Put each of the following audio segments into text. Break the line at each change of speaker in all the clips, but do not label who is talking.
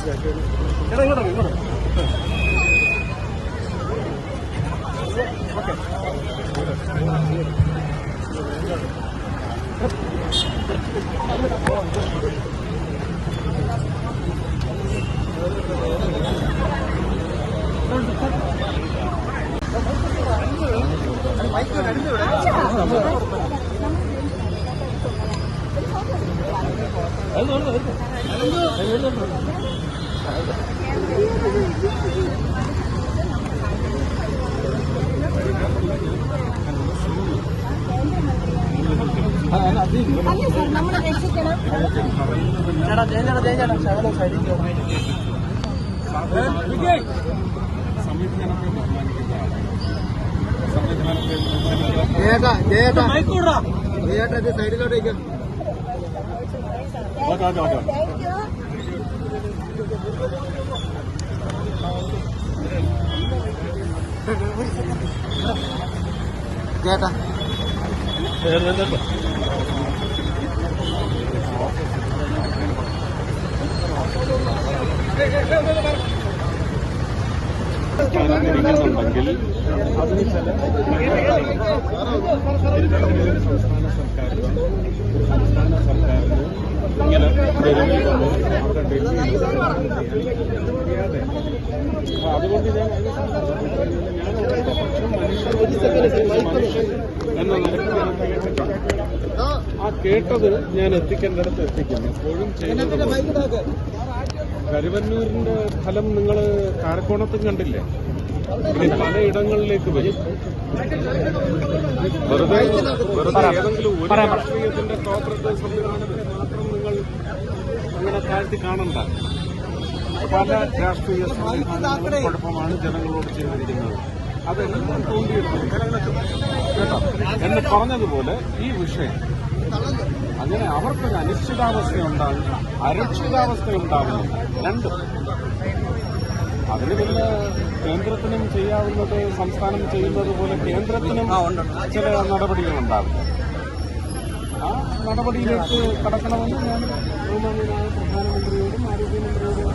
ചേട്ടാ ഇങ്ങോട്ടോ ഇങ്ങോട്ടോ
അല്ല
വിടാ
ജയേട്ടാ ഇത് സൈഡിലോട്ടേക്ക്
ഓക്കെ ഓക്കെ ഓക്കെ
താങ്ക്
അതിന് ചില സംസ്ഥാന സർക്കാരിനും സംസ്ഥാന സർക്കാരിനും ഇങ്ങനെ ഡൽഹിയിൽ വന്ന് അവിടെ ഡൽഹിയിൽ മര്യാദ അപ്പൊ അതുകൊണ്ട് ഞാൻ അതിനെ സംബന്ധിച്ച് ഞാൻ അവരുടെ പക്ഷം മനുഷ്യർ മനുഷ്യൻ എന്ന നിലയ്ക്ക് ഞാൻ കേട്ടിട്ടുണ്ട് ആ കേട്ടത് ഞാൻ എത്തിക്കേണ്ടടുത്ത് എത്തിക്കുന്നു എപ്പോഴും ചെയ്യുന്നത് കരുവന്നൂരിന്റെ ഫലം നിങ്ങൾ കാരക്കോണത്തും കണ്ടില്ലേ? ഇനി പലയിടങ്ങളിലേക്ക് വരും. വെറുതെ വെറുതെ ഏതെങ്കിലും ഒരു രാഷ്ട്രീയത്തിന്റെ കോപ്പറേറ്റീവ് സംവിധാനത്തെ മാത്രം നിങ്ങൾ അങ്ങനെ താഴ്ത്തി കാണണ്ട. പല രാഷ്ട്രീയ സംവിധാനങ്ങളും കുഴപ്പമാണ് ജനങ്ങളോട് ചെയ്തിരിക്കുന്നത് അതെല്ലാം തോന്നിയിട്ടുണ്ട് കേട്ടോ? എന്ന് പറഞ്ഞതുപോലെ ഈ വിഷയം അങ്ങനെ അവർക്കൊരു അനിശ്ചിതാവസ്ഥ ഉണ്ടാകും അരക്ഷിതാവസ്ഥ ഉണ്ടാകുന്നു രണ്ടും. അതിന് പിന്നെ കേന്ദ്രത്തിനും ചെയ്യാവുന്നത് സംസ്ഥാനം ചെയ്യുന്നത് പോലെ കേന്ദ്രത്തിനും ചില നടപടികളുണ്ടാകും. ആ നടപടിയിലേക്ക് കടക്കണമെന്ന് ഞാൻ പ്രധാനമന്ത്രിയോടും ആരോഗ്യമന്ത്രിയോടും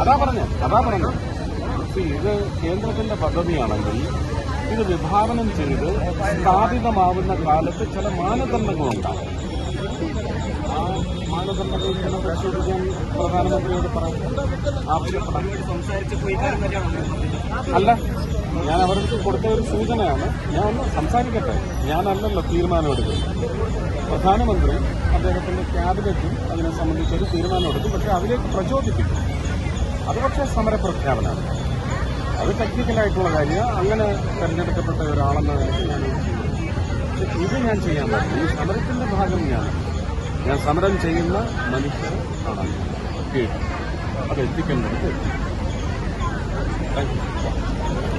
അതാ പറഞ്ഞു അതാ പറഞ്ഞു ഇത് കേന്ദ്രത്തിന്റെ പദ്ധതിയാണെങ്കിൽ ഇത് വിഭാവനം ചെയ്ത് സ്ഥാപിതമാവുന്ന കാലത്ത് ചില മാനദണ്ഡങ്ങളുണ്ടാകും ആ അല്ല ഞാൻ അവർക്ക് കൊടുത്ത ഒരു സൂചനയാണ്. ഞാൻ ഒന്ന് സംസാരിക്കട്ടെ? ഞാനല്ലല്ലോ തീരുമാനമെടുക്കുന്നത് പ്രധാനമന്ത്രി അദ്ദേഹത്തിന്റെ ക്യാബിനറ്റും അതിനെ സംബന്ധിച്ചൊരു തീരുമാനമെടുക്കും പക്ഷെ അതിലേക്ക് പ്രചോദിപ്പിക്കും അത് പക്ഷേ സമരപ്രഖ്യാപനമാണ്. അത് ടെക്നിക്കലായിട്ടുള്ള കാര്യം. അങ്ങനെ തെരഞ്ഞെടുക്കപ്പെട്ട ഒരാളെന്ന നിലയ്ക്ക് ഞാൻ ഇത് ഞാൻ ചെയ്യാൻ പറ്റും. ഈ സമരത്തിന്റെ ഭാഗം ഞാൻ. ഞാൻ സമരം ചെയ്യുന്ന മനുഷ്യർ ആണ് കേട്ടു. അത് എത്തിക്കേണ്ടത് താങ്ക് യു